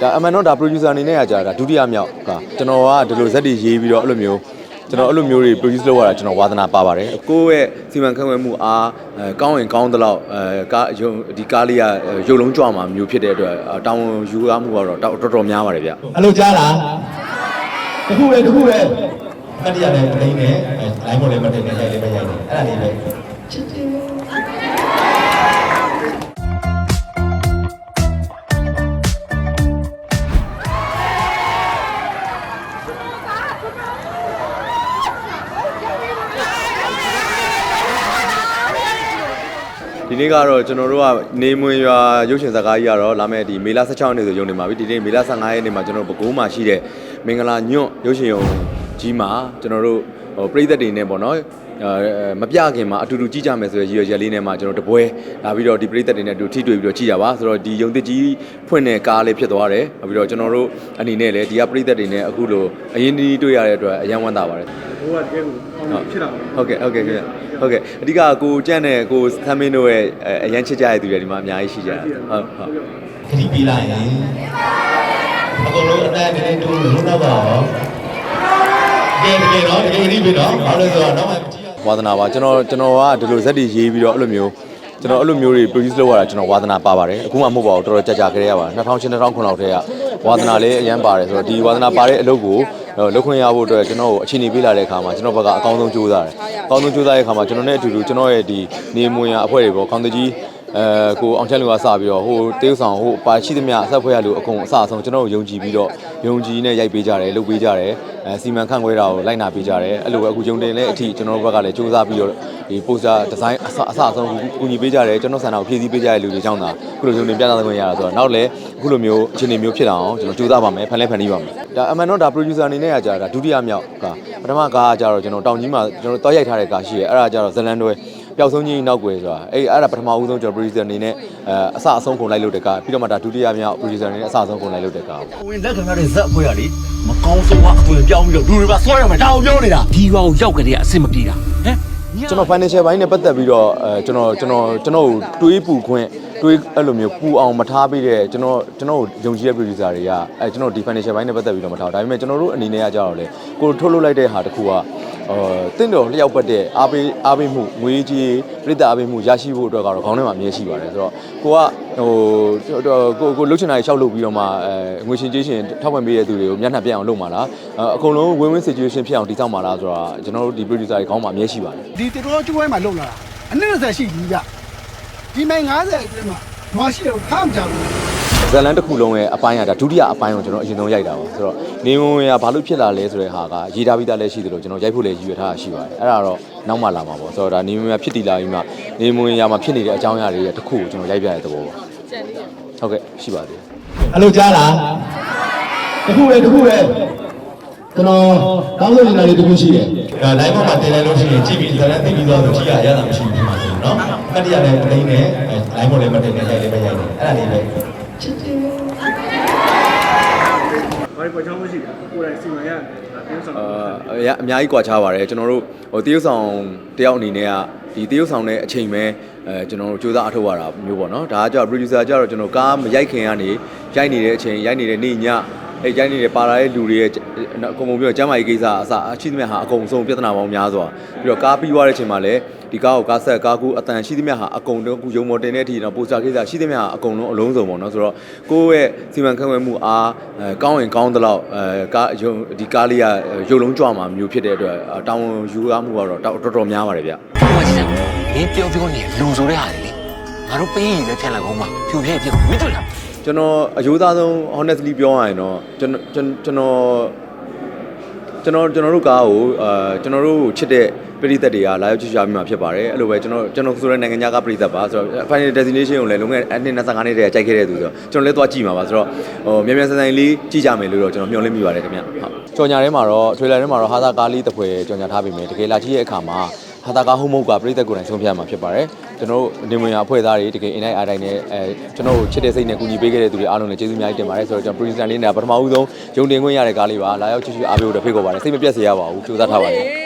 ဒါအမှန်တော့ဒါ producer အနေနဲ့ကကြာဒါဒုတိယမြောက်ကကျွန်တော်ကဒီလိုဇက်တွေရေးပြီးတော့အဲ့လိုမျိုးကျွန်တော်အဲ့လိုမျိုးတွေ produce လုပ်ရတာကျွန်တော်ဝါသနာပါပါတယ်ကိုယ့်ရဲ့စီမံခန့်ခွဲမှုအားအဲကောင်းရင်ကောင်းသလောက်အဲကားရုံဒီကားလေးကရုပ်လုံးကြွမှာမျိုးဖြစ်တဲ့အတွက်အာတောင်းဝန်ယူရမှုကတော့တော်တော်တော်များပါတယ်ဗျအဲ့လိုကြားလားတခုပဲတခုပဲမတ်တရားလည်းတိုင်းနဲ့လိုင်းပေါ်လည်းမတင်နဲ့ရိုက်လည်းမရိုက်နဲ့အဲ့ဒါလေးပဲချစ်ချစ် ဒီနေ့ကတော့ကျွန်တော်တို့ကနေမွင်ရွာရုပ်ရှင်ဇာတ်ကားကြီးကတော့လာမယ့်ဒီမေလ16ရက်နေ့ဆိုရုံနေမှာပြီဒီနေ့မေလ15ရက်နေ့မှာကျွန်တော်တို့ပဲခူးမှာရှိတဲ့မင်္ဂလာညွန့်ရုပ်ရှင်ရုံကြီးမှာကျွန်တော်တို့ဟိုပြည်သက်တွေနဲ့ပေါ့နော်အဲ မပြခင်မှာအတူတူကြည့်ကြမယ်ဆိုရရည်ရွယ်ချက်လေးနဲ့မှာကျွန်တော်တပွဲလာပြီးတော့ဒီပြည်သက်တွေနဲ့အတူထိတွေ့ပြီးတော့ကြည့်ကြပါဆိုတော့ဒီရုံသစ်ကြီးဖွင့်တဲ့ကားလေးဖြစ်သွားတယ်နောက်ပြီးတော့ကျွန်တော်တို့အနေနဲ့လည်းဒီကပြည်သက်တွေနဲ့အခုလိုအရင်ဒီတွေ့ရတဲ့အတွက်အယံဝမ်းသာပါတယ်ဘိုးကတကယ်ကိုအောင်ဖြစ်တာပါဟုတ်ကဲ့ဟုတ်ကဲ့ခင်ဗျဟုတ်ကဲ့အဓိကကိုကြက်နဲ့ကိုသမ်းမင်းတို့ရဲ့အရန်ချစ်ကြတဲ့သူတွေဒီမှာအများကြီးရှိကြတယ်ဟုတ်ဟုတ်ခရီးပြီးလိုက်ရင်အကုန်လုံးအတန်းတည်းတူလုံးတော့ပါရောတကယ်တကယ်တော့တကယ်ခရီးပြီးတော့ဘာလို့လဲဆိုတော့တော့မှကြည့်ရ ဝါသနာပါကျွန်တော်ကျွန်တော်ကဒီလိုဇက်တွေရေးပြီးတော့အဲ့လိုမျိုးကျွန်တော်အဲ့လိုမျိုးတွေ produce လုပ်ရတာကျွန်တော်ဝါသနာပါပါတယ်အခုမှမဟုတ်ပါဘူးတော်တော်ကြာကြာကြရပါ2000 2009လောက်တည်းကဝါသနာလေးအရန်ပါတယ်ဆိုတော့ဒီဝါသနာပါတဲ့အလုပ်ကိုလုပ်ခွင့်ရဖို့အတွက်ကျွန်တော်ကိုအခြေအနေပေးလာတဲ့အခါမှာကျွန်တော်ဘက်ကအကောင်းဆုံးကြိုးစားတယ်အကောင်းဆုံးကြိုးစားတဲ့အခါမှာကျွန်တော်နဲ့အတူတူကျွန်တော်ရဲ့ဒီနေမွင်ရအဖွဲ့တွေပေါ့ကောင်းတကြီး အဲကိုအောင်ချက်လူကစပြီးတော့ဟိုတေးဥဆောင်ဟိုပါရှိသမျှအဆက်ဖွဲ့ရလူအကုန်အစအဆုံးကျွန်တော်ကိုယုံကြည်ပြီးတော့ယုံကြည်နဲ့ရိုက်ပေးကြတယ်လုပ်ပေးကြတယ်အဲစီမံခန့်ခွဲတာကိုလိုက်နာပေးကြတယ်အဲ့လိုပဲအခုယုံတင်တဲ့အထိကျွန်တော်တို့ဘက်ကလည်းစူးစမ်းပြီးတော့ဒီပိုစတာဒီဇိုင်းအစအစအဆုံးကူညီပေးကြတယ်ကျွန်တော်ဆန္ဒကိုဖြည့်ဆည်းပေးကြတဲ့လူတွေကြောင့်သာအခုလိုယုံတင်ပြသခွင့်ရတာဆိုတော့နောက်လည်းအခုလိုမျိုးအခြေအနေမျိုးဖြစ်အောင်ကျွန်တော်စူးစမ်းပါမယ်ဖန်လဲဖန်တီးပါမယ်ဒါအမှန်တော့ဒါ producer အနေနဲ့ကကြာဒါဒုတိယမြောက်ကပထမကားကကြာတော့ကျွန်တော်တောင်ကြီးမှာကျွန်တော်တောက်ရိုက်ထားတဲ့ကားရှိရဲအဲ့ဒါကြာတော့ဇလန်တွဲ ပျောက်ဆုံးကြီးနောက်ွယ်ဆိုတာအဲ့အဲ့ဒါပထမဦးဆုံးကျွန်တော် producer အနေနဲ့အဲအစအဆုံးကုန်လိုက်လို့တဲ့ကားပြီးတော့မှဒါဒုတိယမြောက် producer အနေနဲ့အစအဆုံးကုန်လိုက်လို့တဲ့ကားဝင်လက်ခံရတဲ့ဇက်အဖွဲရလေမကောင်းဆုံးကအသွင်ပြောင်းပြီးတော့လူတွေပါဆွဲရမယ်ဒါအောင်ပြောနေတာဒီကောင်ရောက်ကြတဲ့အဆင်မပြေတာဟမ်ကျွန်တော် financial ဘိုင်းနဲ့ပတ်သက်ပြီးတော့အဲကျွန်တော်ကျွန်တော်ကျွန်တော်ကိုတွေးပူခွင့်တွေးအဲ့လိုမျိုးပူအောင်မထားပေးတဲ့ကျွန်တော်ကျွန်တော်ကိုယုံကြည်တဲ့ producer တွေကအဲကျွန်တော်ဒီ financial ဘိုင်းနဲ့ပတ်သက်ပြီးတော့မထားဘူးဒါပေမဲ့ကျွန်တော်တို့အနေနဲ့ကကြတော့လေကိုထုတ်လုပ်လိုက်တဲ့ဟာတစ်ခုကအာတင့်တော်လျှောက်ပတ်တဲ့အားပေးအားပေးမှုငွေကြီးပြည့်တဲ့အားပေးမှုရရှိဖို့အတွက်ကတော့ခေါင်းထဲမှာအမြဲရှိပါတယ်ဆိုတော့ကိုကဟိုကိုကိုလှုပ်ချင်တာရှောက်လုပ်ပြီးတော့မှအဲငွေရှင်ကြေးရှင်ထောက်ပံ့ပေးတဲ့သူတွေကိုမျက်နှာပြအောင်လုပ်မှာလားအကုန်လုံး win win situation ဖြစ်အောင်တည်ဆောက်မှာလားဆိုတာကျွန်တော်တို့ဒီ producer တွေခေါင်းမှာအမြဲရှိပါတယ်ဒီတေတော်ကျွဲမှာလုံလာတာအနည်း20ရှိပြီဗျ ဒီမိုင်90အတွင်းမှာမရှိတော့ခမ်းကြဘူး ဇလန်တစ်ခုလုံးရဲ့အပိုင်းကဒါဒုတိယအပိုင်းကိုကျွန်တော်အရင်ဆုံးရိုက်တာပါဆိုတော့နေဝင်ဝင်ကဘာလို့ဖြစ်လာလဲဆိုတဲ့ဟာကရေးထားပြီးသားလည်းရှိသလိုကျွန်တော်ရိုက်ဖို့လည်းရည်ရွယ်ထားတာရှိပါတယ်အဲ့ဒါတော့နောက်မှလာမှာပေါ့ဆိုတော့ဒါနေဝင်ကဖြစ်တည်လာပြီးမှနေဝင်ရမှာဖြစ်နေတဲ့အကြောင်းအရာတွေရဲ့တစ်ခုကိုကျွန်တော်ရိုက်ပြတဲ့သဘောပါဟုတ်ကဲ့ရှိပါသေးတယ် အဲ့လိုကြားလားတခုပဲတခုပဲကျွန်တော်ကောင်းဆုံးနေတာလေးတခုရှိတယ်ဒါ live ပေါ်မှာတင်လိုက်လို့ရှိရင်ကြည့်ပြီးဇာတ်လမ်းသိပြီးတော့ကြည့်ရရတာမရှိဘူးဒီမှာဆိုเนาะမ တ်တရားလည်းတိုင်းနဲ့ live ပေါ်လည်းမတင်နဲ့ရိုက်လည်းမရိုက်နဲ့အဲ့ဒါလေးပဲချစ်ချစ်ဘာလို့ပေါ်ချောင်းမရှိတာကိုယ်တိုင်စီမံရတယ်ဒါပြောဆောင်အာအများအများကြီးကွာခြားပါတယ်ကျွန်တော်တို့ဟိုတရုတ်ဆောင်တယောက်အနေနဲ့ကဒီတရုတ်ဆောင်တဲ့အချိန်ပဲအဲကျွန်တော်တို့စူးစမ်းအထောက်ရတာမျိုးပေါ့နော်ဒါကကြောက် producer ကြောက်ကျွန်တော်ကားမရိုက်ခင်ကနေရိုက်နေတဲ့အချိန်ရိုက်နေတဲ့နေ့ည အဲရိုက်နေတဲ့ပါလာတဲ့လူတွေရဲ့အကုန်လုံးပြောကျမ်းမာရေးကိစ္စအစအရှိသမျှဟာအကုန်ဆုံးပြဿနာပေါင်းများစွာပြီးတော့ကားပြီးသွားတဲ့အချိန်မှာလည်းဒီကားကိုကားဆက်ကားကူအတန်ရှိသမျှဟာအကုန်လုံးအခုရုံမော်တင်တဲ့အထိတော့ပိုစတာကိစ္စရှိသမျှဟာအကုန်လုံးအလုံးစုံပေါ့နော်ဆိုတော့ကိုယ့်ရဲ့စီမံခန့်ခွဲမှုအားအဲကောင်းရင်ကောင်းသလောက်အဲကားရုံဒီကားလေးကရုပ်လုံးကြွမှာမျိုးဖြစ်တဲ့အတွက်တောင်းယူရမှုကတော့တော်တော်များပါတယ်ဗျဘာမှချင်းမင်းပြောပြောနေလူဆိုတဲ့ဟာလေငါတို့ပေးရင်လည်းဖြတ်လိုက်အောင်ပါဖြူဖြဲပြစ်မတွေ့လား ကျွန်တော်အယိုးသားဆုံး honestly ပြောရရင်တော့ကျွန်တော်ကျွန်တော်ကျွန်တော်ကျွန်တော်တို့ကားကိုအာကျွန်တော်တို့ချစ်တဲ့ပရိသတ်တွေကလာရောက်ကြည့်ကြပြီးမှဖြစ်ပါတယ်အဲ့လိုပဲကျွန်တော်ကျွန်တော်ဆိုတဲ့နိုင်ငံခြားကပရိသတ်ပါဆိုတော့ final destination ကိုလည်းလုံးဝအနှစ်25နှစ်တည်းကကြိုက်ခဲ့တဲ့သူဆိုတော့ကျွန်တော်လည်းသွားကြည့်မှာပါဆိုတော့ဟိုမြန်မြန်ဆန်ဆန်လေးကြည့်ကြမယ်လို့တော့ကျွန်တော်မျှော်လင့်မိပါတယ်ခင်ဗျဟုတ်ကြော်ညာထဲမှာတော့ trailer ထဲမှာတော့ဟာသာကားလေးတစ်ဖွဲကြော်ညာထားပြီမယ်တကယ်လာကြည့်ရဲ့အခါမှာဟာတာကားဟုတ်မဟုတ်ကပရိသတ်ကိုယ်တိုင်ဆုံးဖြတ်မှာဖြစ်ပါတယ် ကျွန်တော်တို့နေမွေရအဖွဲ့သားတွေတကယ်အင်တိုင်းအားတိုင်းနဲ့အဲကျွန်တော်တို့ချစ်တဲ့စိတ်နဲ့ကူညီပေးခဲ့တဲ့သူတွေအားလုံးလည်းကျေးဇူးအများကြီးတင်ပါတယ်ဆိုတော့ကျွန်တော် producer လေးနဲ့ပထမဦးဆုံးယုံတင်ခွင့်ရတဲ့ကားလေးပါလာရောက်ချစ်ချစ်အားပေးဖို့ဖိတ်ခေါ်ပါတယ်စိတ်မပြတ်စေရပါဘူးကြိုးစားထားပါတယ်